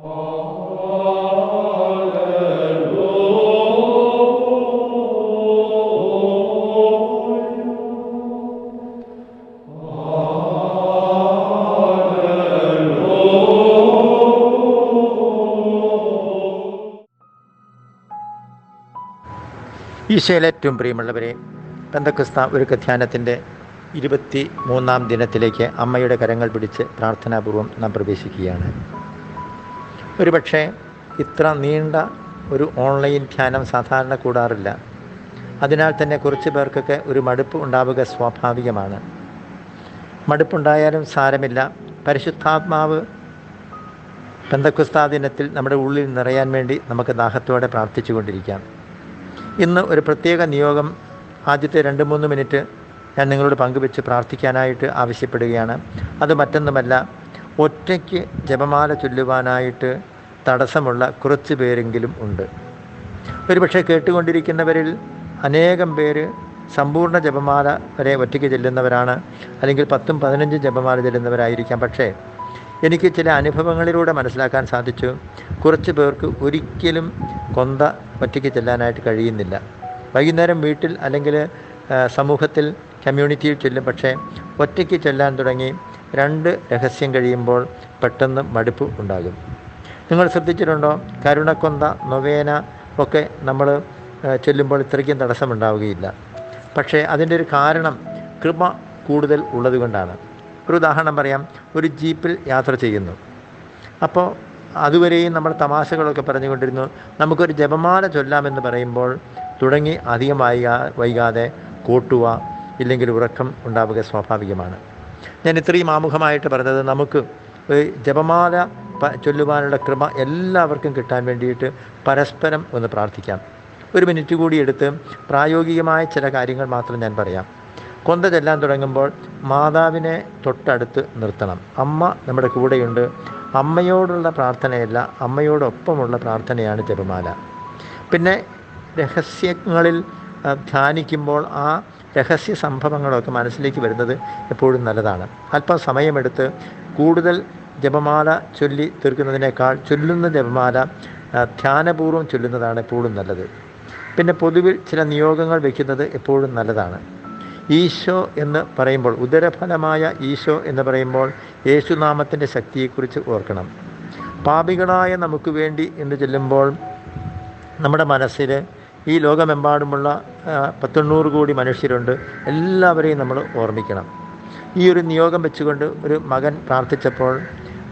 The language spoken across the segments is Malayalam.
ഈശോയിൽ ഏറ്റവും പ്രിയമുള്ളവരെ പെന്തക്രിസ്ത ഒരു ധ്യാനത്തിന്റെ ഇരുപത്തി മൂന്നാം ദിനത്തിലേക്ക് അമ്മയുടെ കരങ്ങൾ പിടിച്ച് പ്രാർത്ഥനാപൂർവം നാം പ്രവേശിക്കുകയാണ്. ഒരുപക്ഷെ ഇത്ര നീണ്ട ഒരു ഓൺലൈൻ ധ്യാനം സാധാരണ കൂടാറില്ല. അതിനാൽ തന്നെ കുറച്ച് പേർക്കൊക്കെ ഒരു മടുപ്പ് ഉണ്ടാവുക സ്വാഭാവികമാണ്. മടുപ്പുണ്ടായാലും സാരമില്ല. പരിശുദ്ധാത്മാവ് പെന്തക്കുസ്താ ദിനത്തിൽ നമ്മുടെ ഉള്ളിൽ നിറയാൻ വേണ്ടി നമുക്ക് ദാഹത്തോടെ പ്രാർത്ഥിച്ചു കൊണ്ടിരിക്കാം. ഇന്ന് ഒരു പ്രത്യേക നിയോഗം ആദ്യത്തെ രണ്ട് മൂന്ന് മിനിറ്റ് ഞാൻ നിങ്ങളോട് പങ്കുവെച്ച് പ്രാർത്ഥിക്കാനായിട്ട് ആവശ്യപ്പെടുകയാണ്. അത് മറ്റൊന്നുമല്ല ഒറ്റയ്ക്ക് ജപമാല ചൊല്ലുവാനായിട്ട് തടസ്സമുള്ള കുറച്ച് പേരെങ്കിലും ഉണ്ട്. ഒരുപക്ഷെ കേട്ടുകൊണ്ടിരിക്കുന്നവരിൽ അനേകം പേര് സമ്പൂർണ ജപമാല വരെ ഒറ്റയ്ക്ക് ചെല്ലുന്നവരാണ്. അല്ലെങ്കിൽ പത്തും പതിനഞ്ചും ജപമാല ചെല്ലുന്നവരായിരിക്കാം. പക്ഷേ എനിക്ക് ചില അനുഭവങ്ങളിലൂടെ മനസ്സിലാക്കാൻ സാധിച്ചു. കുറച്ച് പേർക്ക് ഒരിക്കലും കൊന്ത ഒറ്റയ്ക്ക് ചെല്ലാനായിട്ട് കഴിയുന്നില്ല. വൈകുന്നേരം വീട്ടിൽ അല്ലെങ്കിൽ സമൂഹത്തിൽ കമ്മ്യൂണിറ്റിയിൽ ചെല്ലും. പക്ഷേ ഒറ്റയ്ക്ക് ചെല്ലാൻ തുടങ്ങി രണ്ട് രഹസ്യം കഴിയുമ്പോൾ പെട്ടെന്ന് മടുപ്പ് ഉണ്ടാകും. നിങ്ങൾ ശ്രദ്ധിച്ചിട്ടുണ്ടോ? കരുണക്കൊന്ത നൊവേന ഒക്കെ നമ്മൾ ചെല്ലുമ്പോൾ ഇത്രയ്ക്കും തടസ്സമുണ്ടാവുകയില്ല. പക്ഷേ അതിന്റെ ഒരു കാരണം കൃപ കൂടുതൽ ഉള്ളതുകൊണ്ടാണ് ഒരു ഉദാഹരണം പറയാം. ഒരു ജീപ്പിൽ യാത്ര ചെയ്യുന്നു. അപ്പോൾ അതുവരെയും നമ്മൾ തമാശകളൊക്കെ പറഞ്ഞുകൊണ്ടിരുന്നു. നമുക്കൊരു ജപമാല ചൊല്ലാമെന്ന് പറയുമ്പോൾ തുടങ്ങി അധികം വൈകാ വൈകാതെ കൂട്ടുക ഇല്ലെങ്കിൽ ഉറക്കം ഉണ്ടാവുക സ്വാഭാവികമാണ്. ഞാൻ ഇത്രയും ആമുഖമായിട്ട് പറഞ്ഞത് നമുക്ക് ജപമാല ചൊല്ലുവാനുള്ള കൃപ എല്ലാവർക്കും കിട്ടാൻ വേണ്ടിയിട്ട് പരസ്പരം ഒന്ന് പ്രാർത്ഥിക്കാം. ഒരു മിനിറ്റ് കൂടി എടുത്ത് പ്രായോഗികമായ ചില കാര്യങ്ങൾ മാത്രം ഞാൻ പറയാം. കൊന്ത ചെല്ലാൻ തുടങ്ങുമ്പോൾ മാതാവിനെ തൊട്ടടുത്ത് നിർത്തണം. അമ്മ നമ്മുടെ കൂടെയുണ്ട്. അമ്മയോടുള്ള പ്രാർത്ഥനയല്ല അമ്മയോടൊപ്പമുള്ള പ്രാർത്ഥനയാണ് ജപമാല. പിന്നെ രഹസ്യങ്ങളിൽ ധ്യാനിക്കുമ്പോൾ ആ രഹസ്യ സംഭവങ്ങളൊക്കെ മനസ്സിലേക്ക് വരുന്നത് എപ്പോഴും നല്ലതാണ്. അല്പം സമയമെടുത്ത് കൂടുതൽ ജപമാല ചൊല്ലി തീർക്കുന്നതിനേക്കാൾ ചൊല്ലുന്ന ജപമാല ധ്യാനപൂർവം ചൊല്ലുന്നതാണ് എപ്പോഴും നല്ലത്. പിന്നെ പൊതുവിൽ ചില നിയോഗങ്ങൾ വയ്ക്കുന്നത് എപ്പോഴും നല്ലതാണ്. ഈശോ എന്ന് പറയുമ്പോൾ ഉദരഫലമായ ഈശോ എന്ന് പറയുമ്പോൾ യേശുനാമത്തിന്റെ ശക്തിയെക്കുറിച്ച് ഓർക്കണം. പാപികളായ നമുക്ക് വേണ്ടി എന്ന് ചൊല്ലുമ്പോൾ നമ്മുടെ മനസ്സിൽ ഈ ലോകമെമ്പാടുമുള്ള പത്തൊണ്ണൂറ് കോടി മനുഷ്യരുണ്ട്. എല്ലാവരെയും നമ്മൾ ഓർമ്മിക്കണം. ഈ ഒരു നിയോഗം വെച്ചുകൊണ്ട് ഒരു മകൻ പ്രാർത്ഥിച്ചപ്പോൾ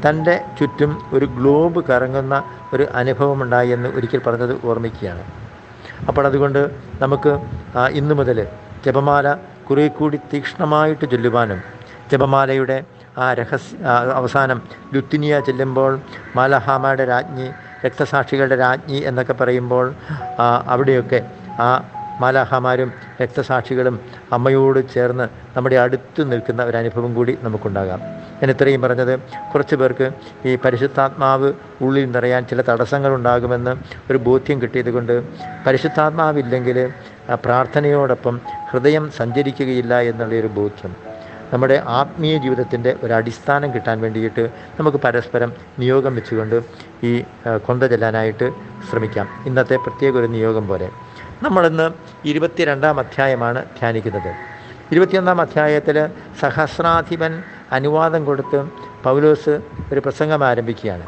തന്റെ ചുറ്റും ഒരു ഗ്ലോബ് കറങ്ങുന്ന ഒരു അനുഭവമുണ്ടായി എന്ന് ഒരിക്കൽ പറഞ്ഞത് ഓർമ്മിക്കുകയാണ്. അപ്പോൾ അതുകൊണ്ട് നമുക്ക് ഇന്നു മുതൽ ജപമാല കുറേ കൂടി തീക്ഷ്ണമായിട്ട് ചൊല്ലുവാനും ജപമാലയുടെ ആ രഹസ്യ അവസാനം ലുത്തിനിയ ചെല്ലുമ്പോൾ മാലഹാമയുടെ രാജ്ഞി രക്തസാക്ഷികളുടെ രാജ്ഞി എന്നൊക്കെ പറയുമ്പോൾ അവിടെയൊക്കെ ആ മാലാഹമാരും രക്തസാക്ഷികളും അമ്മയോട് ചേർന്ന് നമ്മുടെ അടുത്ത് നിൽക്കുന്ന ഒരു അനുഭവം കൂടി നമുക്കുണ്ടാകാം. ഞാൻ ഇത്രയും പറഞ്ഞത് കുറച്ച് പേർക്ക് ഈ പരിശുദ്ധാത്മാവ് ഉള്ളിൽ നിറയാൻ ചില തടസ്സങ്ങളുണ്ടാകുമെന്ന് ഒരു ബോധ്യം കിട്ടിയത് കൊണ്ട് പരിശുദ്ധാത്മാവില്ലെങ്കിൽ പ്രാർത്ഥനയോടൊപ്പം ഹൃദയം സഞ്ചരിക്കുകയില്ല എന്നുള്ളൊരു ബോധ്യം. നമ്മുടെ ആത്മീയ ജീവിതത്തിന്റെ ഒരു അടിസ്ഥാനം കിട്ടാൻ വേണ്ടിയിട്ട് നമുക്ക് പരസ്പരം നിയോഗം വെച്ചുകൊണ്ട് ഈ കൊന്ത ചെല്ലാനായിട്ട് ശ്രമിക്കാം. ഇന്നത്തെ പ്രത്യേക ഒരു നിയോഗം പോലെ. നമ്മളിന്ന് ഇരുപത്തിരണ്ടാം അധ്യായമാണ് ധ്യാനിക്കുന്നത്. ഇരുപത്തിയൊന്നാം അധ്യായത്തിൽ സഹസ്രാധിപൻ അനുവാദം കൊടുത്ത് പൗലോസ് ഒരു പ്രസംഗം ആരംഭിക്കുകയാണ്.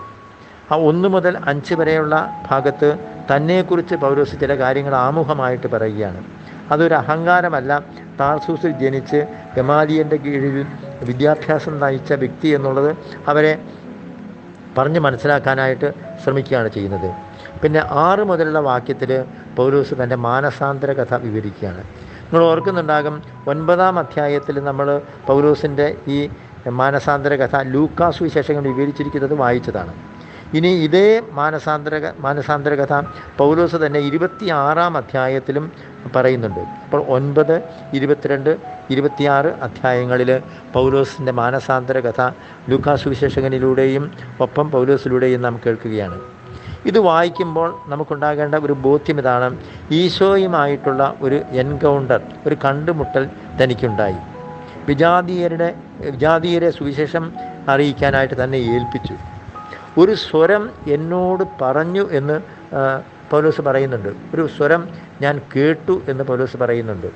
ആ ഒന്ന് മുതൽ അഞ്ച് വരെയുള്ള ഭാഗത്ത് തന്നെക്കുറിച്ച് പൗലോസ് ചില കാര്യങ്ങൾ ആമുഖമായിട്ട് പറയുകയാണ്. അതൊരു അഹങ്കാരമല്ല. താർസൂസിൽ ജനിച്ച് ഗമാലിയന്റെ കീഴിൽ വിദ്യാഭ്യാസം നയിച്ച വ്യക്തി എന്നുള്ളത് അവരെ പറഞ്ഞ് മനസ്സിലാക്കാനായിട്ട് ശ്രമിക്കുകയാണ് ചെയ്യുന്നത്. പിന്നെ ആറ് മുതലുള്ള വാക്യത്തിൽ പൗലൂസ് തന്റെ മാനസാന്തര കഥ വിവരിക്കുകയാണ്. നിങ്ങൾ ഓർക്കുന്നുണ്ടാകും ഒൻപതാം അധ്യായത്തിൽ നമ്മൾ പൗലൂസിന്റെ ഈ മാനസാന്തര കഥ ലൂക്കാസ് വിശേഷങ്ങൾ വിവരിച്ചിരിക്കുന്നത് വായിച്ചതാണ്. ഇനി ഇതേ മാനസാന്തര മാനസാന്തര കഥ പൗലോസ് തന്നെ ഇരുപത്തി ആറാം അധ്യായത്തിലും പറയുന്നുണ്ട്. അപ്പോൾ ഒൻപത് ഇരുപത്തിരണ്ട് ഇരുപത്തിയാറ് അധ്യായങ്ങളിൽ പൗലോസിന്റെ മാനസാന്തര കഥ ലൂക്കാസ് വിശേഷകനിലൂടെയും ഒപ്പം പൗലോസിലൂടെയും നാം കേൾക്കുകയാണ്. ഇത് വായിക്കുമ്പോൾ നമുക്കുണ്ടാകേണ്ട ഒരു ബോധ്യം ഇതാണ്. ഈശോയുമായിട്ടുള്ള ഒരു എൻകൗണ്ടർ ഒരു കണ്ടുമുട്ടൽ തനിക്കുണ്ടായി. വിജാതീയരുടെ വിജാതീയരെ സുവിശേഷം അറിയിക്കാനായിട്ട് തന്നെ ഏൽപ്പിച്ചു. ഒരു സ്വരം എന്നോട് പറഞ്ഞു എന്ന് പൗലോസ് പറയുന്നുണ്ട്. ഒരു സ്വരം ഞാൻ കേട്ടു എന്ന് പൗലോസ് പറയുന്നുണ്ട്.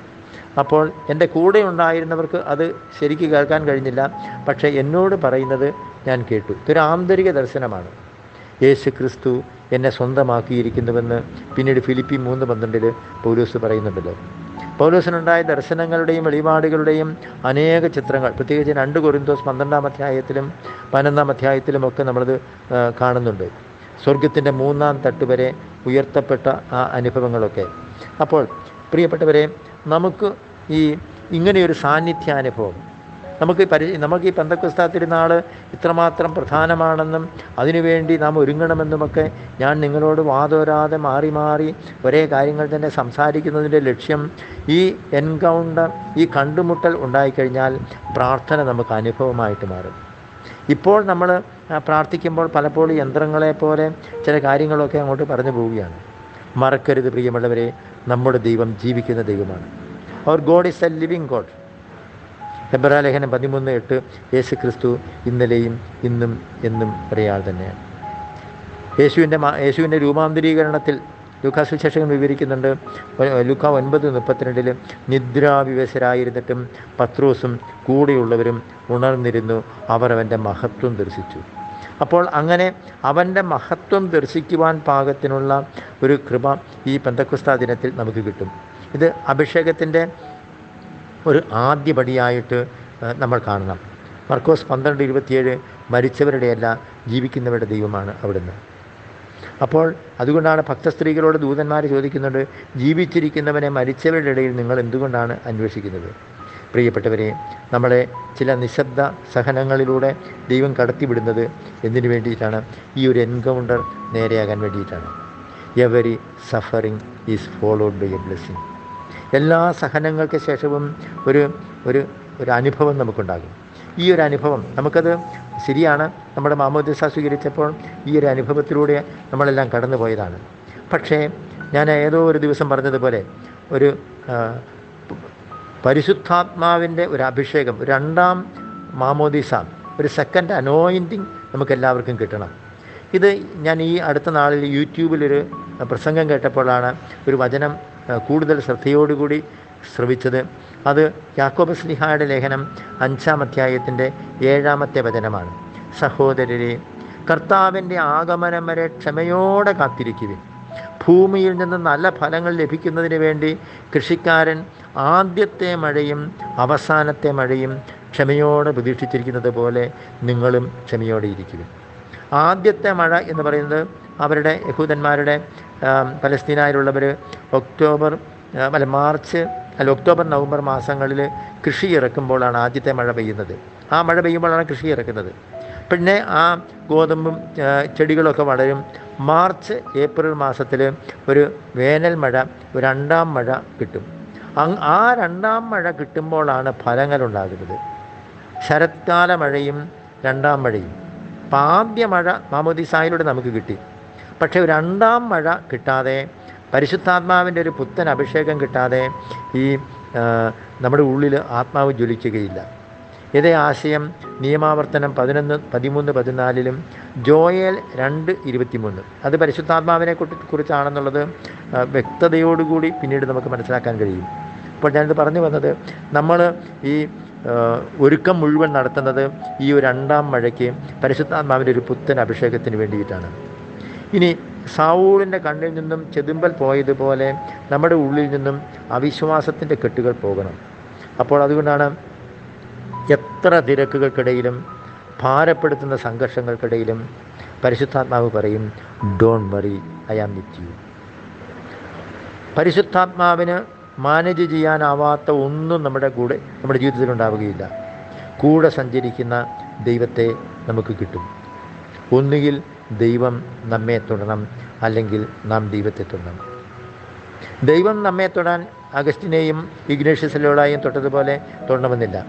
അപ്പോൾ എന്റെ കൂടെ ഉണ്ടായിരുന്നവർക്ക് അത് ശരിക്ക് കേൾക്കാൻ കഴിഞ്ഞില്ല. പക്ഷേ എന്നോട് പറയുന്നത് ഞാൻ കേട്ടു. ഇതൊരു ആന്തരിക ദർശനമാണ്. യേശു ക്രിസ്തു എന്നെ സ്വന്തമാക്കിയിരിക്കുന്നുവെന്ന് പിന്നീട് ഫിലിപ്പി മൂന്ന് പന്ത്രണ്ടിൽ പൗലോസ് പറയുന്നുണ്ടല്ലോ. പൗലോസിനുണ്ടായ ദർശനങ്ങളുടെയും വെളിപാടുകളുടെയും അനേക ചിത്രങ്ങൾ പ്രത്യേകിച്ച് രണ്ട് കൊരിന്തോസ് പന്ത്രണ്ടാം അധ്യായത്തിലും പതിനൊന്നാം അധ്യായത്തിലും ഒക്കെ നമ്മളത് കാണുന്നുണ്ട്. സ്വർഗത്തിന്റെ മൂന്നാം തട്ട് വരെ ഉയർത്തപ്പെട്ട ആ അനുഭവങ്ങളൊക്കെ. അപ്പോൾ പ്രിയപ്പെട്ടവരെ നമുക്ക് ഈ ഇങ്ങനെയൊരു സാന്നിധ്യാനുഭവം നമുക്ക് പരി നമുക്ക് ഈ പന്തക്കുസ്താ തിരുനാൾ ഇത്രമാത്രം പ്രധാനമാണെന്നും അതിനുവേണ്ടി നാം ഒരുങ്ങണമെന്നുമൊക്കെ ഞാൻ നിങ്ങളോട് വാതോരാതെ മാറി മാറി ഒരേ കാര്യങ്ങൾ തന്നെ സംസാരിക്കുന്നതിന്റെ ലക്ഷ്യം ഈ എൻകൗണ്ടർ ഈ കണ്ടുമുട്ടൽ ഉണ്ടായിക്കഴിഞ്ഞാൽ പ്രാർത്ഥന നമുക്ക് അനുഭവമായിട്ട് മാറും. ഇപ്പോൾ നമ്മൾ പ്രാർത്ഥിക്കുമ്പോൾ പലപ്പോഴും യന്ത്രങ്ങളെ പോലെ ചില കാര്യങ്ങളൊക്കെ അങ്ങോട്ട് പറഞ്ഞു പോവുകയാണ്. മറക്കരുത് പ്രിയമുള്ളവരെ നമ്മുടെ ദൈവം ജീവിക്കുന്ന ദൈവമാണ്. അവർ God is a living God ഹെബ്രാ ലേഖനം പതിമൂന്ന് എട്ട് യേശു ക്രിസ്തു ഇന്നലെയും ഇന്നും എന്നും ഒരയാൾ തന്നെയാണ്. യേശുവിന്റെ യേശുവിന്റെ രൂപാന്തരീകരണത്തിൽ ലൂക്കാ സുശേഷകൻ വിവരിക്കുന്നുണ്ട് ലൂക്ക ഒൻപത് മുപ്പത്തിരണ്ടിൽ നിദ്രാവിവശരായിരുന്നിട്ടും പത്രോസും കൂടെയുള്ളവരും ഉണർന്നിരുന്നു. അവർ അവന്റെ മഹത്വം ദർശിച്ചു. അപ്പോൾ അങ്ങനെ അവന്റെ മഹത്വം ദർശിക്കുവാൻ പാകത്തിനുള്ള ഒരു കൃപ ഈ പെന്തക്കുസ്താ ദിനത്തിൽ നമുക്ക് കിട്ടും. ഇത് അഭിഷേകത്തിന്റെ ഒരു ആദ്യപടിയായിട്ട് നമ്മൾ കാണണം. മർക്കോസ് പന്ത്രണ്ട് ഇരുപത്തിയേഴ് മരിച്ചവരുടെയല്ല ജീവിക്കുന്നവരുടെ ദൈവമാണ് അവിടുന്ന്. അപ്പോൾ അതുകൊണ്ടാണ് ഭക്തസ്ത്രീകളോട് ദൂതന്മാർ ചോദിക്കുന്നുണ്ട് ജീവിച്ചിരിക്കുന്നവനെ മരിച്ചവരുടെ ഇടയിൽ നിങ്ങൾ എന്തുകൊണ്ടാണ് അന്വേഷിക്കുന്നത്? പ്രിയപ്പെട്ടവരെ നമ്മളെ ചില നിശബ്ദ സഹനങ്ങളിലൂടെ ദൈവം കടത്തിവിടുന്നത് എന്തിനു വേണ്ടിയിട്ടാണ്? ഈ ഒരു എൻകൗണ്ടർ നേരെയാകാൻ വേണ്ടിയിട്ടാണ്. Every suffering is followed by a blessing എല്ലാ സഹനങ്ങൾക്ക് ശേഷവും ഒരു ഒരു ഒരു അനുഭവം നമുക്കുണ്ടാകും. ഈ ഒരു അനുഭവം നമുക്കത് ശരിയാണ്. നമ്മുടെ മാമോദിസ സ്വീകരിച്ചപ്പോൾ ഈ ഒരു അനുഭവത്തിലൂടെ നമ്മളെല്ലാം കടന്നു പോയതാണ് പക്ഷേ ഞാൻ ഏതോ ഒരു ദിവസം പറഞ്ഞതുപോലെ ഒരു പരിശുദ്ധാത്മാവിന്റെ ഒരു അഭിഷേകം രണ്ടാം മാമോദിസ ഒരു സെക്കൻഡ് അനോയിന്റിങ് നമുക്ക് എല്ലാവർക്കും കിട്ടണം. ഇത് ഞാൻ ഈ അടുത്ത നാളിൽ യൂട്യൂബിലൊരു പ്രസംഗം കേട്ടപ്പോഴാണ് ഒരു വചനം കൂടുതൽ ശ്രദ്ധയോടുകൂടി ശ്രവിച്ചത്. അത് യാക്കോബ് സ്ലിഹായുടെ ലേഖനം അഞ്ചാം അധ്യായത്തിന്റെ ഏഴാമത്തെ വചനമാണ്. സഹോദരരെ കർത്താവിന്റെ ആഗമനം വരെ ക്ഷമയോടെ കാത്തിരിക്കുവിൻ. ഭൂമിയിൽ നിന്ന് നല്ല ഫലങ്ങൾ ലഭിക്കുന്നതിന് വേണ്ടി കൃഷിക്കാരൻ ആദ്യത്തെ മഴയും അവസാനത്തെ മഴയും ക്ഷമയോടെ പ്രതീക്ഷിച്ചിരിക്കുന്നത് പോലെ നിങ്ങളും ക്ഷമയോടെ ഇരിക്കുക ആദ്യത്തെ മഴ എന്ന് പറയുന്നത് അവരുടെ യഹൂദന്മാരുടെ പലസ്തീനായിലുള്ളവർ ഒക്ടോബർ അല്ല മാർച്ച് അല്ല ഒക്ടോബർ നവംബർ മാസങ്ങളിൽ കൃഷി ഇറക്കുമ്പോഴാണ് ആദ്യത്തെ മഴ പെയ്യുന്നത്. ആ മഴ പെയ്യുമ്പോഴാണ് കൃഷി ഇറക്കുന്നത്. പിന്നെ ആ ഗോതമ്പും ചെടികളൊക്കെ വളരും. മാർച്ച് ഏപ്രിൽ മാസത്തിൽ ഒരു വേനൽ മഴ ഒരു രണ്ടാം മഴ കിട്ടും. ആ രണ്ടാം മഴ കിട്ടുമ്പോഴാണ് ഫലങ്ങളുണ്ടാകുന്നത്. ശരത്കാല മഴയും രണ്ടാം മഴയും. അപ്പം ആദ്യ മഴ മാമോദിസായിലൂടെ നമുക്ക് കിട്ടി. പക്ഷേ രണ്ടാം മഴ കിട്ടാതെ പരിശുദ്ധാത്മാവിന്റെ ഒരു പുത്തൻ അഭിഷേകം കിട്ടാതെ ഈ നമ്മുടെ ഉള്ളിൽ ആത്മാവ് ജ്വലിക്കുകയില്ല. ഇതേ ആശയം നിയമാവർത്തനം പതിനൊന്ന് പതിമൂന്ന് പതിനാലിലും ജോയൽ രണ്ട് ഇരുപത്തിമൂന്ന്. അത് പരിശുദ്ധാത്മാവിനെ കുറിച്ച് കുറിച്ചാണെന്നുള്ളത് വ്യക്തതയോടുകൂടി പിന്നീട് നമുക്ക് മനസ്സിലാക്കാൻ കഴിയും. അപ്പോൾ ഞാനിത് പറഞ്ഞു വന്നത് നമ്മൾ ഈ ഒരുക്കം മുഴുവൻ നടത്തുന്നത് ഈ രണ്ടാം മഴയ്ക്ക് പരിശുദ്ധാത്മാവിന്റെ ഒരു പുത്തൻ അഭിഷേകത്തിന് വേണ്ടിയിട്ടാണ്. ഇനി സാവൂളിന്റെ കണ്ണിൽ നിന്നും ചെതുമ്പൽ പോയതുപോലെ നമ്മുടെ ഉള്ളിൽ നിന്നും അവിശ്വാസത്തിന്റെ കെട്ടുകൾ പോകണം. അപ്പോൾ അതുകൊണ്ടാണ് എത്ര തിരക്കുകൾക്കിടയിലും ഭാരപ്പെടുത്തുന്ന സംഘർഷങ്ങൾക്കിടയിലും പരിശുദ്ധാത്മാവ് പറയും don't worry I am with you പരിശുദ്ധാത്മാവിന് മാനേജ് ചെയ്യാനാവാത്ത ഒന്നും നമ്മുടെ കൂടെ നമ്മുടെ ജീവിതത്തിൽ ഉണ്ടാവുകയില്ല. കൂടെ സഞ്ചരിക്കുന്ന ദൈവത്തെ നമുക്ക് കിട്ടും. ഒന്നുകിൽ ദൈവം നമ്മെ തൊടണം അല്ലെങ്കിൽ നാം ദൈവത്തെ തൊടണം. ദൈവം നമ്മെ തൊടാൻ അഗസ്റ്റിനെയും ഇഗ്നേഷ്യസിലോളായും തൊട്ടതുപോലെ തൊടണമെന്നില്ല.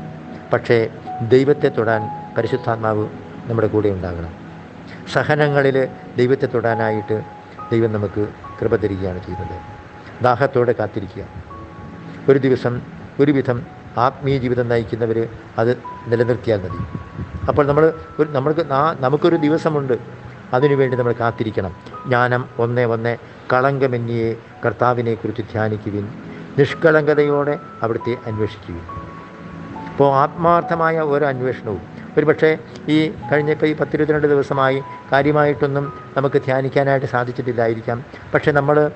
പക്ഷേ ദൈവത്തെ തൊടാൻ പരിശുദ്ധാത്മാവ് നമ്മുടെ കൂടെ ഉണ്ടാകണം. സഹനങ്ങളിൽ ദൈവത്തെ തൊടാനായിട്ട് ദൈവം നമുക്ക് കൃപ തരികയാണ് ചെയ്യുന്നത്. ദാഹത്തോടെ കാത്തിരിക്കുക. ഒരു ദിവസം ഒരുവിധം ആത്മീയ ജീവിതം നയിക്കുന്നവർ അത് നിലനിർത്തിയാൽ മതി. അപ്പോൾ നമ്മൾ ഒരു നമ്മൾക്ക് നമുക്കൊരു ദിവസമുണ്ട്. അതിനുവേണ്ടി നമ്മൾ കാത്തിരിക്കണം. ജ്ഞാനം ഒന്നേ ഒന്നേ കളങ്കമെന്നിയെ കർത്താവിനെക്കുറിച്ച് ധ്യാനിക്കുവിൻ. നിഷ്കളങ്കതയോടെ അവിടുത്തെ അന്വേഷിക്കുവിൻ. ഇപ്പോൾ ആത്മാർത്ഥമായ ഓരോ അന്വേഷണവും. ഒരുപക്ഷെ ഈ കഴിഞ്ഞ ഈ പത്തിരുപത്തിരണ്ട് ദിവസമായി കാര്യമായിട്ടൊന്നും നമുക്ക് ധ്യാനിക്കാനായിട്ട് സാധിച്ചിട്ടില്ലായിരിക്കാം. പക്ഷെ നമ്മൾ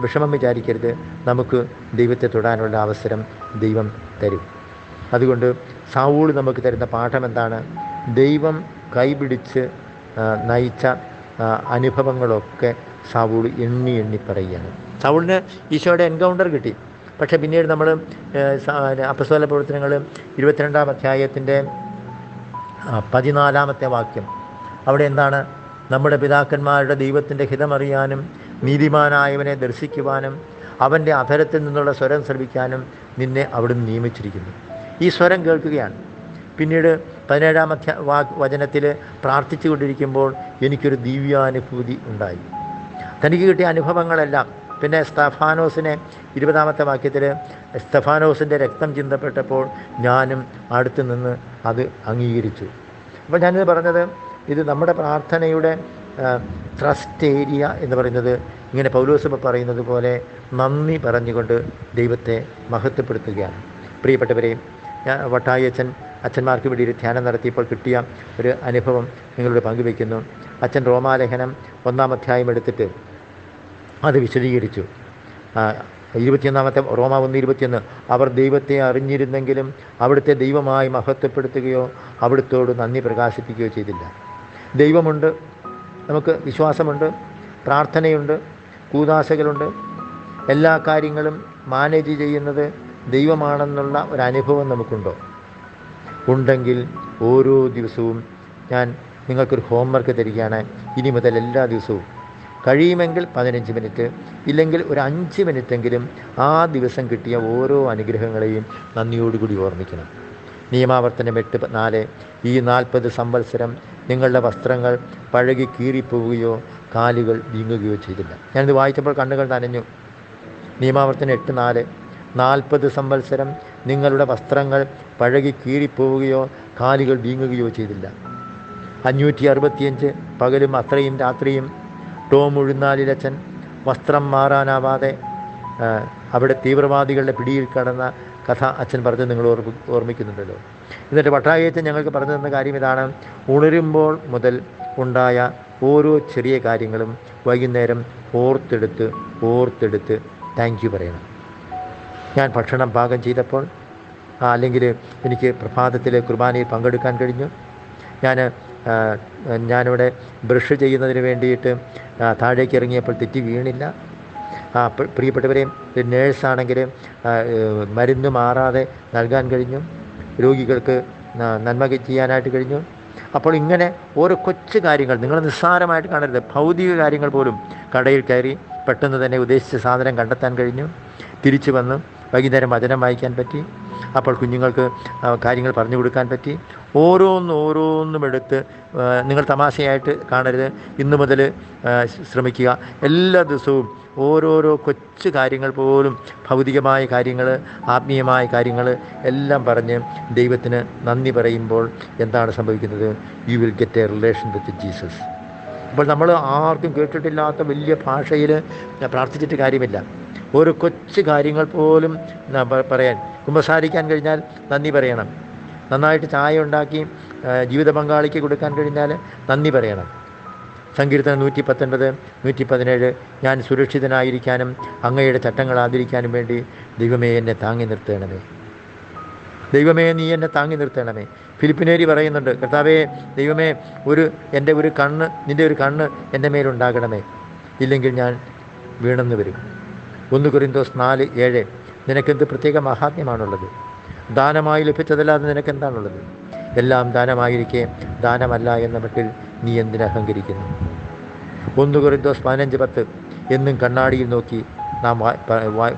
വിഷമം വിചാരിക്കരുത്. നമുക്ക് ദൈവത്തെ തൊടാനുള്ള അവസരം ദൈവം തരും. അതുകൊണ്ട് സാവൂൾ നമുക്ക് തരുന്ന പാഠം എന്താണ്? ദൈവം കൈപിടിച്ച് നയിച്ച അനുഭവങ്ങളൊക്കെ സാവൂൾ എണ്ണി എണ്ണി പറയുകയാണ്. സാവൂളിന് ഈശോയുടെ എൻകൗണ്ടർ കിട്ടി. പക്ഷേ പിന്നീട് നമ്മൾ അപ്പസ്വല പ്രവർത്തനങ്ങൾ ഇരുപത്തിരണ്ടാം അധ്യായത്തിന്റെ പതിനാലാമത്തെ വാക്യം. അവിടെ എന്താണ്? നമ്മുടെ പിതാക്കന്മാരുടെ ദൈവത്തിന്റെ ഹിതമറിയാനും നീതിമാനായവനെ ദർശിക്കുവാനും അവന്റെ അധരത്തിൽ നിന്നുള്ള സ്വരം ശ്രവിക്കാനും നിന്നെ അവിടുന്ന് നിയമിച്ചിരിക്കുന്നു. ഈ സ്വരം കേൾക്കുകയാണ്. പിന്നീട് പതിനേഴാം അധ്യാ വാ വചനത്തിൽ പ്രാർത്ഥിച്ചു കൊണ്ടിരിക്കുമ്പോൾ എനിക്കൊരു ദിവ്യാനുഭൂതി ഉണ്ടായി. തനിക്ക് കിട്ടിയ അനുഭവങ്ങളെല്ലാം പിന്നെ സ്തഫാനോസിനെ ഇരുപതാമത്തെ വാക്യത്തിൽ സ്തഫാനോസിന്റെ രക്തം ചിന്തപ്പെട്ടപ്പോൾ ഞാനും അടുത്തു നിന്ന് അത് അംഗീകരിച്ചു. അപ്പോൾ ഞാനിത് പറഞ്ഞത് ഇത് നമ്മുടെ പ്രാർത്ഥനയുടെ ട്രസ്റ്റ് ഏരിയ എന്ന് പറയുന്നത് ഇങ്ങനെ പൗലോസഭ പറയുന്നത് പോലെ നന്ദി പറഞ്ഞുകൊണ്ട് ദൈവത്തെ മഹത്വപ്പെടുത്തുകയാണ്. പ്രിയപ്പെട്ടവരെ ഞാൻ വട്ടായി അച്ഛൻ അച്ഛന്മാർക്ക് വേണ്ടി ധ്യാനം നടത്തിയപ്പോൾ കിട്ടിയ ഒരു അനുഭവം നിങ്ങളോട് പങ്കുവയ്ക്കുന്നു. അച്ഛൻ റോമാലേഖനം ഒന്നാം അധ്യായം എടുത്തിട്ട് അത് വിശദീകരിച്ചു. ഇരുപത്തിയൊന്നാമത്തെ റോമ ഒന്ന് ഇരുപത്തിയൊന്ന് അവർ ദൈവത്തെ അറിഞ്ഞിരുന്നെങ്കിലും അവിടുത്തെ ദൈവമായി മഹത്വപ്പെടുത്തുകയോ അവിടുത്തോട് നന്ദി പ്രകാശിപ്പിക്കുകയോ ചെയ്തില്ല. ദൈവമുണ്ട് നമുക്ക് വിശ്വാസമുണ്ട് പ്രാർത്ഥനയുണ്ട് കൂതാശകളുണ്ട്. എല്ലാ കാര്യങ്ങളും മാനേജ് ചെയ്യുന്നത് ദൈവമാണെന്നുള്ള ഒരു അനുഭവം നമുക്കുണ്ടോ? ഉണ്ടെങ്കിൽ ഓരോ ദിവസവും ഞാൻ നിങ്ങൾക്കൊരു ഹോംവർക്ക് തരികയാണ്. ഇനി മുതൽ എല്ലാ ദിവസവും. കഴിയുമെങ്കിൽ പതിനഞ്ച് മിനിറ്റ് ഇല്ലെങ്കിൽ ഒരു അഞ്ച് മിനിറ്റെങ്കിലും ആ ദിവസം കിട്ടിയ ഓരോ അനുഗ്രഹങ്ങളെയും നന്ദിയോടുകൂടി ഓർമ്മിക്കണം. നിയമാവർത്തനം എട്ട് നാല് ഈ നാൽപ്പത് സംവത്സരം നിങ്ങളുടെ വസ്ത്രങ്ങൾ പഴകി കീറിപ്പോവുകയോ കാലുകൾ വീങ്ങുകയോ ചെയ്തില്ല. ഞാനിത് വായിച്ചപ്പോൾ കണ്ണുകൾ നനഞ്ഞു. നിയമാവർത്തനം എട്ട് നാല് നാൽപ്പത് സംവത്സരം നിങ്ങളുടെ വസ്ത്രങ്ങൾ പഴകി കീറിപ്പോവുകയോ കാലുകൾ വീങ്ങുകയോ ചെയ്തില്ല. അഞ്ഞൂറ്റി അറുപത്തിയഞ്ച് പകലും അത്രയും രാത്രിയും ടോം ഉഴുന്നാലിലച്ചൻ വസ്ത്രം മാറാനാവാതെ അവിടെ തീവ്രവാദികളുടെ പിടിയിൽ കടന്ന കഥ അച്ഛൻ പറഞ്ഞ് നിങ്ങൾ ഓർമ്മ ഓർമ്മിക്കുന്നുണ്ടല്ലോ. എന്നിട്ട് പട്ടായച്ചൻ ഞങ്ങൾക്ക് പറഞ്ഞു തന്ന കാര്യം ഇതാണ്. ഉണരുമ്പോൾ മുതൽ ഉണ്ടായ ഓരോ ചെറിയ കാര്യങ്ങളും വൈകുന്നേരം ഓർത്തെടുത്ത് ഓർത്തെടുത്ത് താങ്ക് യു പറയണം. ഞാൻ ഭക്ഷണം പാകം ചെയ്തപ്പോൾ അല്ലെങ്കിൽ എനിക്ക് പ്രഭാതത്തിലെ കുർബാനയിൽ പങ്കെടുക്കാൻ കഴിഞ്ഞു. ഞാൻ ഞാനിവിടെ ബ്രഷ് ചെയ്യുന്നതിന് വേണ്ടിയിട്ട് താഴേക്ക് ഇറങ്ങിയപ്പോൾ തെറ്റി വീണില്ല. പ്രിയപ്പെട്ടവരെ നേഴ്സാണെങ്കിൽ മരുന്ന് മാറാതെ നൽകാൻ കഴിഞ്ഞു. രോഗികൾക്ക് നന്മ ചെയ്യാനായിട്ട് കഴിഞ്ഞു. അപ്പോൾ ഇങ്ങനെ ഓരോ കൊച്ചു കാര്യങ്ങൾ നിങ്ങൾ നിസ്സാരമായിട്ട് കാണരുത്. ഭൗതിക കാര്യങ്ങൾ പോലും കടയിൽ കയറി പെട്ടെന്ന് തന്നെ ഉദ്ദേശിച്ച സാധനം കണ്ടെത്താൻ കഴിഞ്ഞു. തിരിച്ചു വന്ന്. വൈകുന്നേരം വചനം വായിക്കാൻ പറ്റി. അപ്പോൾ കുഞ്ഞുങ്ങൾക്ക് കാര്യങ്ങൾ പറഞ്ഞു കൊടുക്കാൻ പറ്റി. ഓരോന്നും ഓരോന്നും എടുത്ത് നിങ്ങൾ തമാശയായിട്ട് കാണരുത്. ഇന്നു മുതൽ ശ്രമിക്കുക. എല്ലാ ദിവസവും ഓരോരോ കൊച്ചു കാര്യങ്ങൾ പോലും ഭൗതികമായ കാര്യങ്ങൾ ആത്മീയമായ കാര്യങ്ങൾ എല്ലാം പറഞ്ഞ് ദൈവത്തിന് നന്ദി പറയുമ്പോൾ എന്താണ് സംഭവിക്കുന്നത്? You will get a relation with Jesus അപ്പോൾ നമ്മൾ ആർക്കും കേട്ടിട്ടില്ലാത്ത വലിയ ഭാഷയിൽ പ്രാർത്ഥിച്ചിട്ട് കാര്യമില്ല. ഓരോ കൊച്ചു കാര്യങ്ങൾ പോലും പറയാൻ കുമ്പസാരിക്കാൻ കഴിഞ്ഞാൽ നന്ദി പറയണം. നന്നായിട്ട് ചായ ഉണ്ടാക്കി ജീവിത പങ്കാളിക്ക് കൊടുക്കാൻ കഴിഞ്ഞാൽ നന്ദി പറയണം. സങ്കീർത്തനം നൂറ്റി പത്തൊൻപത് നൂറ്റി പതിനേഴ് ഞാൻ സുരക്ഷിതനായിരിക്കാനും അങ്ങയുടെ ചട്ടങ്ങൾ ആദരിക്കാനും വേണ്ടി ദൈവമേ എന്നെ താങ്ങി നിർത്തണമേ. ദൈവമേ നീ എന്നെ താങ്ങി നിർത്തണമേ. ഫിലിപ്പിനേരി പറയുന്നുണ്ട് കർത്താവേ ദൈവമേ ഒരു എന്റെ ഒരു കണ്ണ് നിന്റെ ഒരു കണ്ണ് എന്റെ മേലുണ്ടാകണമേ. ഇല്ലെങ്കിൽ ഞാൻ വീണെന്ന് വരും. ഒന്ന് കുരിന്തോസ് നാല് ഏഴ്. നിനക്കെന്ത് പ്രത്യേക മഹാത്മ്യമാണുള്ളത് ദാനമായി ലഭിച്ചതല്ലാതെ നിനക്കെന്താണുള്ളത്? എല്ലാം ദാനമായിരിക്കെ ദാനമല്ല എന്ന മട്ടിൽ നീ എന്തിനഹങ്കരിക്കുന്നു ഒന്ന് കുരിന്തോസ് പതിനഞ്ച് പത്ത്. എന്നും കണ്ണാടിയിൽ നോക്കി നാം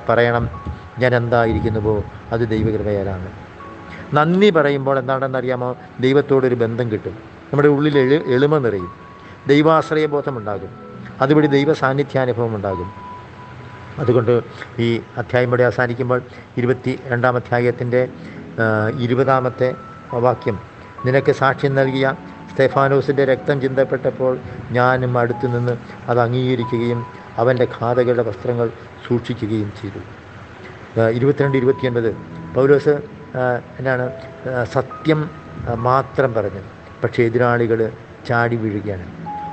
പറയണം ഞാൻ എന്തായിരിക്കുന്നുവോ അത് ദൈവകൃപയാലാണ്. നന്ദി പറയുമ്പോൾ എന്താണെന്നറിയാമോ? ദൈവത്തോടൊരു ബന്ധം കിട്ടും. നമ്മുടെ ഉള്ളിൽ എളു എളിമ നിറയും. ദൈവാശ്രയബോധമുണ്ടാകും. അതുവഴി ദൈവ സാന്നിധ്യാനുഭവം ഉണ്ടാകും അതുകൊണ്ട് ഈ അധ്യായം ഇവിടെ അവസാനിക്കുമ്പോൾ ഇരുപത്തി രണ്ടാം അധ്യായത്തിന്റെ ഇരുപതാമത്തെ വാക്യം. നിനക്ക് സാക്ഷ്യം നൽകിയ സ്തെഫാനോസിന്റെ രക്തം ചിന്തപ്പെട്ടപ്പോൾ ഞാനും അടുത്തു നിന്ന് അത് അംഗീകരിക്കുകയും അവന്റെ ഘാതകളുടെ വസ്ത്രങ്ങൾ സൂക്ഷിക്കുകയും ചെയ്തു. ഇരുപത്തിരണ്ട് ഇരുപത്തിയൊൻപത്. പൗലോസ് എന്നാണ് സത്യം മാത്രം പറഞ്ഞു പക്ഷേ എതിരാളികൾ ചാടി വീഴുകയാണ്.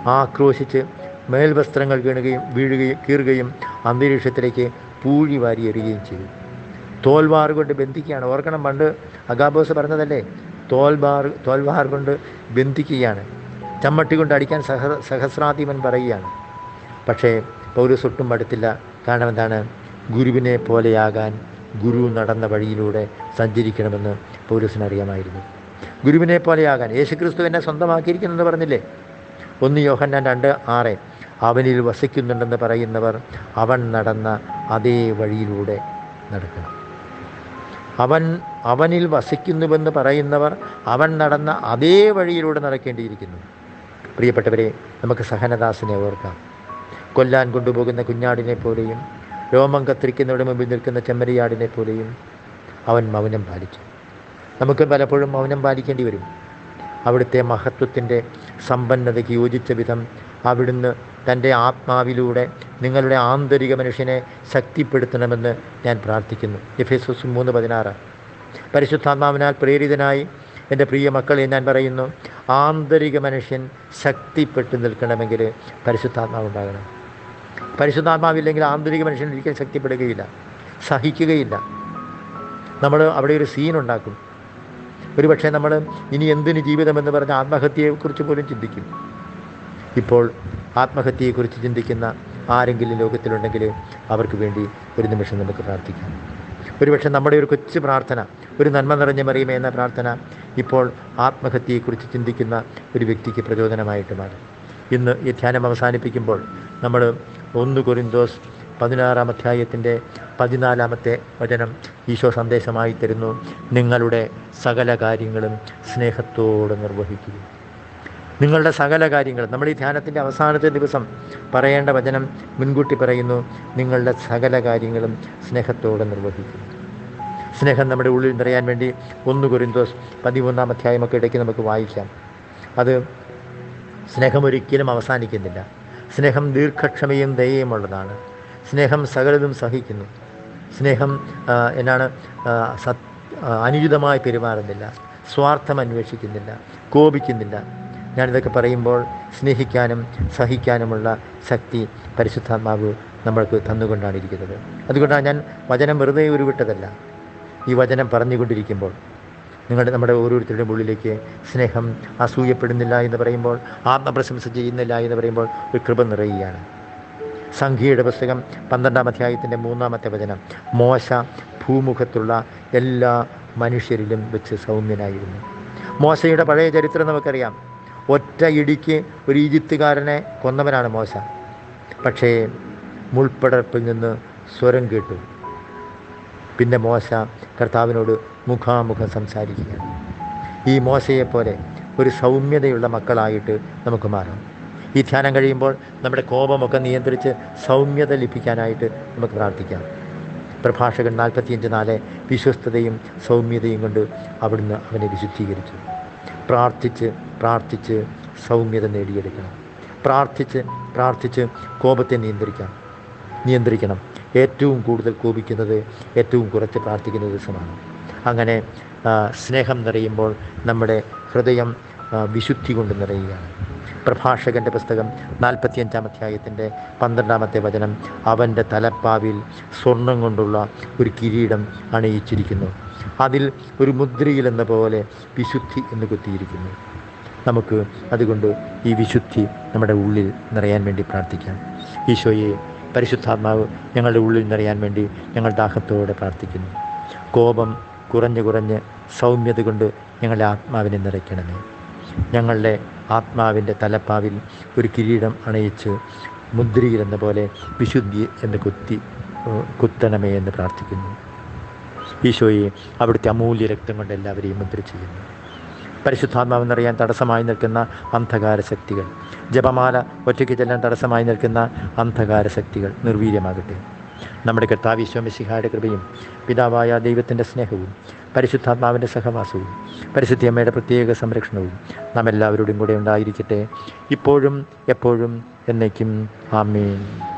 ആക്രോശിച്ച് മേൽവസ്ത്രങ്ങൾ കീണുകയും വീഴുകയും കീറുകയും അന്തരീക്ഷത്തിലേക്ക് പൂഴി വാരി എറിയുകയും ചെയ്തു. തോൽവാർ കൊണ്ട് ബന്ധിക്കുകയാണ്. ഓർക്കണം പണ്ട് അഗാബോസ് പറഞ്ഞതല്ലേ? തോൽവാർ തോൽവാർ കൊണ്ട് ബന്ധിക്കുകയാണ്. ചമ്മട്ടി കൊണ്ട് അടിക്കാൻ സഹ സഹസ്രാധിപൻ പറയുകയാണ്. പക്ഷേ പൗരസ് ഒട്ടും അടുത്തില്ല കാരണം എന്താണ്? ഗുരുവിനെ പോലെയാകാൻ ഗുരു നടന്ന വഴിയിലൂടെ സഞ്ചരിക്കണമെന്ന് പൗരസിന് അറിയാമായിരുന്നു ഗുരുവിനെ പോലെയാകാൻ യേശുക്രിസ്തു എന്നെ സ്വന്തമാക്കിയിരിക്കുന്നു എന്ന് പറഞ്ഞില്ലേ? ഒന്ന് യോഹന്നാൻ രണ്ട് ആറ്. അവനിൽ വസിക്കുന്നുണ്ടെന്ന് പറയുന്നവർ അവൻ നടന്ന അതേ വഴിയിലൂടെ നടക്കണം. അവൻ അവനിൽ വസിക്കുന്നുവെന്ന് പറയുന്നവർ അവൻ നടന്ന അതേ വഴിയിലൂടെ നടക്കേണ്ടിയിരിക്കുന്നു. പ്രിയപ്പെട്ടവരെ നമുക്ക് സഹനദാസിനെ ഓർക്കാം. കൊല്ലാൻ കൊണ്ടുപോകുന്ന കുഞ്ഞാടിനെ പോലെയും രോമം കത്തിരിക്കുന്നവരുടെ മുമ്പിൽ നിൽക്കുന്ന ചെമ്മരിയാടിനെ പോലെയും അവൻ മൗനം പാലിച്ചു. നമുക്ക് പലപ്പോഴും മൗനം പാലിക്കേണ്ടി വരും. അവിടുത്തെ മഹത്വത്തിന്റെ സമ്പന്നതയ്ക്ക് യോജിച്ച വിധം അവിടുന്ന് തന്റെ ആത്മാവിലൂടെ നിങ്ങളുടെ ആന്തരിക മനുഷ്യനെ ശക്തിപ്പെടുത്തണമെന്ന് ഞാൻ പ്രാർത്ഥിക്കുന്നു. എഫേസോസ് മൂന്ന് പതിനാറ്. പരിശുദ്ധാത്മാവിനാൽ പ്രേരിതനായി എന്റെ പ്രിയ മക്കളെ ഞാൻ പറയുന്നു ആന്തരിക മനുഷ്യൻ ശക്തിപ്പെട്ടു നിൽക്കണമെങ്കിൽ പരിശുദ്ധാത്മാവുണ്ടാകണം പരിശുദ്ധാത്മാവില്ലെങ്കിൽ ആന്തരിക മനുഷ്യൻ ഒരിക്കലും ശക്തിപ്പെടുകയില്ല സഹിക്കുകയില്ല. നമ്മൾ അവിടെ ഒരു സീൻ ഉണ്ടാക്കും. ഒരുപക്ഷെ നമ്മൾ ഇനി എന്തിന് ജീവിതമെന്ന് പറഞ്ഞ് ആത്മഹത്യയെക്കുറിച്ച് പോലും ചിന്തിക്കും. ഇപ്പോൾ ആത്മഹത്യയെക്കുറിച്ച് ചിന്തിക്കുന്ന ആരെങ്കിലും ലോകത്തിലുണ്ടെങ്കിൽ അവർക്ക് വേണ്ടി ഒരു നിമിഷം നമുക്ക് പ്രാർത്ഥിക്കാം. ഒരുപക്ഷെ നമ്മുടെ ഒരു കൊച്ചു പ്രാർത്ഥന ഒരു നന്മ നിറഞ്ഞ മറിയുമേ എന്ന പ്രാർത്ഥന ഇപ്പോൾ ആത്മഹത്യയെക്കുറിച്ച് ചിന്തിക്കുന്ന ഒരു വ്യക്തിക്ക് പ്രചോദനമായിട്ട് മാറും. ഇന്ന് ഈ ധ്യാനം അവസാനിപ്പിക്കുമ്പോൾ നമ്മൾ ഒന്ന് കൊരിന്തോസ് പതിനാറാം അധ്യായത്തിന്റെ പതിനാലാമത്തെ വചനം ഈശോ സന്ദേശമായി തരുന്നു. നിങ്ങളുടെ സകല കാര്യങ്ങളും സ്നേഹത്തോടെ നിർവഹിക്കുക. നിങ്ങളുടെ സകല കാര്യങ്ങളും. നമ്മൾ ഈ ധ്യാനത്തിന്റെ അവസാനത്തെ ദിവസം പറയേണ്ട വചനം മുൻകൂട്ടി പറയുന്നു. നിങ്ങളുടെ സകല കാര്യങ്ങളും സ്നേഹത്തോടെ നിർവഹിക്കും സ്നേഹം നമ്മുടെ ഉള്ളിൽ നിറയാൻ വേണ്ടി ഒന്ന് കുരുന്തോസ് പതിമൂന്നാം അധ്യായമൊക്കെ ഇടയ്ക്ക് നമുക്ക് വായിക്കാം. അത് സ്നേഹം ഒരിക്കലും അവസാനിക്കുന്നില്ല. സ്നേഹം ദീർഘക്ഷമയും ദയയുമുള്ളതാണ്. സ്നേഹം സകലതും സഹിക്കുന്നു. സ്നേഹം എന്നാണ് സത് അനുചിതമായി പെരുമാറുന്നില്ല. സ്വാർത്ഥം അന്വേഷിക്കുന്നില്ല. കോപിക്കുന്നില്ല. ഞാനിതൊക്കെ പറയുമ്പോൾ സ്നേഹിക്കാനും സഹിക്കാനുമുള്ള ശക്തി പരിശുദ്ധാത്മാവ് നമ്മൾക്ക് തന്നുകൊണ്ടാണ് ഇരിക്കുന്നത് അതുകൊണ്ടാണ് ഞാൻ വചനം വെറുതെ ഉരുവിട്ടതല്ല. ഈ വചനം പറഞ്ഞുകൊണ്ടിരിക്കുമ്പോൾ നിങ്ങളുടെ നമ്മുടെ ഓരോരുത്തരുടെയും ഉള്ളിലേക്ക് സ്നേഹം അസൂയപ്പെടുന്നില്ല എന്ന് പറയുമ്പോൾ ആത്മപ്രശംസ ചെയ്യുന്നില്ല എന്ന് പറയുമ്പോൾ ഒരു കൃപ നിറയുകയാണ്. സംഖ്യയുടെ പുസ്തകം പന്ത്രണ്ടാം അധ്യായത്തിന്റെ മൂന്നാമത്തെ വചനം മോശ ഭൂമുഖത്തുള്ള എല്ലാ മനുഷ്യരിലും വെച്ച് സൗമ്യനായിരുന്നു. മോശയുടെ പഴയ ചരിത്രം നമുക്കറിയാം. ഒറ്റ ഇടിക്ക് ഒരു ഈജിപ്തുകാരനെ കൊന്നവനാണ് മോശ. പക്ഷേ മുൾപ്പടർപ്പിൽ നിന്ന് സ്വരം കേട്ടു. പിന്നെ മോശ കർത്താവിനോട് മുഖാമുഖം സംസാരിക്കുകയാണ് ഈ മോശയെപ്പോലെ ഒരു സൗമ്യതയുള്ള മക്കളായിട്ട് നമുക്ക് മാറാം. ഈ ധ്യാനം കഴിയുമ്പോൾ നമ്മുടെ കോപമൊക്കെ നിയന്ത്രിച്ച് സൗമ്യത ലഭിക്കാനായിട്ട് നമുക്ക് പ്രാർത്ഥിക്കാം. പ്രഭാഷകൻ നാൽപ്പത്തിയഞ്ച് നാല് വിശ്വസ്തതയും സൗമ്യതയും കൊണ്ട് അവിടുന്ന് അവനെ വിശുദ്ധീകരിച്ചു. പ്രാർത്ഥിച്ച് പ്രാർത്ഥിച്ച് സൗമ്യത നേടിയെടുക്കണം. പ്രാർത്ഥിച്ച് പ്രാർത്ഥിച്ച് കോപത്തെ നിയന്ത്രിക്കാം. നിയന്ത്രിക്കണം. ഏറ്റവും കൂടുതൽ കോപിക്കുന്നത് ഏറ്റവും കുറച്ച് പ്രാർത്ഥിക്കുന്ന ദിവസമാണ്. അങ്ങനെ സ്നേഹം നിറയുമ്പോൾ നമ്മുടെ ഹൃദയം വിശുദ്ധി കൊണ്ട് നിറയുകയാണ്. പ്രഭാഷകന്റെ പുസ്തകം നാൽപ്പത്തിയഞ്ചാം അധ്യായത്തിന്റെ പന്ത്രണ്ടാമത്തെ വചനം അവന്റെ തലപ്പാവിൽ സ്വർണം കൊണ്ടുള്ള ഒരു കിരീടം അണിയിച്ചിരിക്കുന്നു. അതിൽ ഒരു മുദ്രയിലെന്ന പോലെ വിശുദ്ധി എന്ന് കുത്തിയിരിക്കുന്നു. നമുക്ക് അതുകൊണ്ട് ഈ വിശുദ്ധി നമ്മുടെ ഉള്ളിൽ നിറയാൻ വേണ്ടി പ്രാർത്ഥിക്കാം. ഈശോയെ പരിശുദ്ധാത്മാവ് ഞങ്ങളുടെ ഉള്ളിൽ നിറയാൻ വേണ്ടി ഞങ്ങൾ ദാഹത്തോടെ പ്രാർത്ഥിക്കുന്നു. കോപം കുറഞ്ഞ് കുറഞ്ഞ് സൗമ്യത കൊണ്ട് ഞങ്ങളുടെ ആത്മാവിനെ നിറയ്ക്കണമേ. ഞങ്ങളുടെ ആത്മാവിന്റെ തലപ്പാവിൽ ഒരു കിരീടം അണയിച്ച് മുദ്രയിൽ എന്ന പോലെ വിശുദ്ധി എന്ന് കുത്തി കുത്തണമേ എന്ന് പ്രാർത്ഥിക്കുന്നു. ഈശോയെ അവിടുത്തെ അമൂല്യ രക്തം കൊണ്ട് എല്ലാവരെയും മുദ്ര ചെയ്യുന്നു പരിശുദ്ധാത്മാവെന്നറിയാൻ തടസ്സമായി നിൽക്കുന്ന അന്ധകാര ശക്തികൾ ജപമാല ഒറ്റയ്ക്ക് ചെല്ലാൻ തടസ്സമായി നിൽക്കുന്ന അന്ധകാര ശക്തികൾ നിർവീര്യമാകട്ടെ. നമ്മുടെ കർത്താവ് ഈശോമിശിഹായുടെ കൃപയും പിതാവായ ദൈവത്തിന്റെ സ്നേഹവും പരിശുദ്ധാത്മാവിന്റെ സഹവാസവും പരിശുദ്ധിയമ്മയുടെ പ്രത്യേക സംരക്ഷണവും നാം എല്ലാവരോടും കൂടെ ഉണ്ടായിരിക്കട്ടെ. ഇപ്പോഴും എപ്പോഴും എന്നേക്കും ആമേൻ.